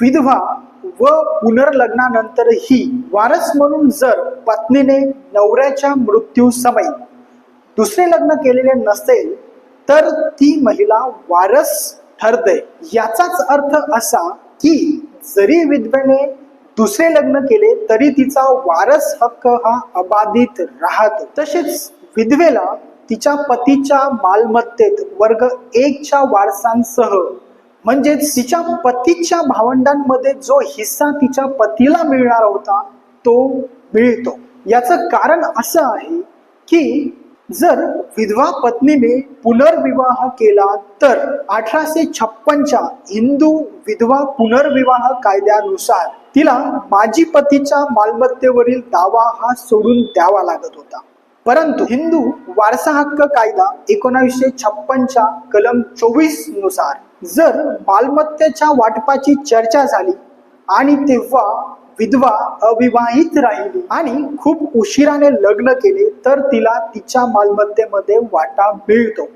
विधवा व पुनर्लग्नानंतरही वारस म्हणून जर पत्नीने नवऱ्याच्या मृत्यू समय दुसरे लग्न केलेले नसेल तर ती महिला वारस ठरते. याचाच अर्थ असा की जरी विधवेने दुसरे लग्न केले तरी तिचा वारस हक्क हा अबाधित राहतो. तसेच विधवेला तिच्या पतीच्या मालमत्तेत वर्ग एकच्या वारसांसह म्हणजेच तिच्या पतीच्या भावंडांमध्ये जो हिस्सा तिच्या पतीला मिळणार होता तो मिळतो. याचं कारण असं आहे की जर विधवा पत्नीने पुनर्विवाह केला तर अठराशे छप्पनच्या हिंदू विधवा पुनर्विवाह कायद्यानुसार तिला माजी पतीच्या मालमत्तेवरील दावा हा सोडून द्यावा लागत होता. परंतु हिंदू वारसा हक्क कायदा एकोणावीसशे छप्पनच्या कलम चोवीसनुसार जर मालमत्तेच्या वाटपाची चर्चा झाली आणि तेव्हा विधवा अविवाहित राहिली आणि खूप उशिराने लग्न केले तर तिला तिच्या मालमत्तेमध्ये वाटा मिळतो.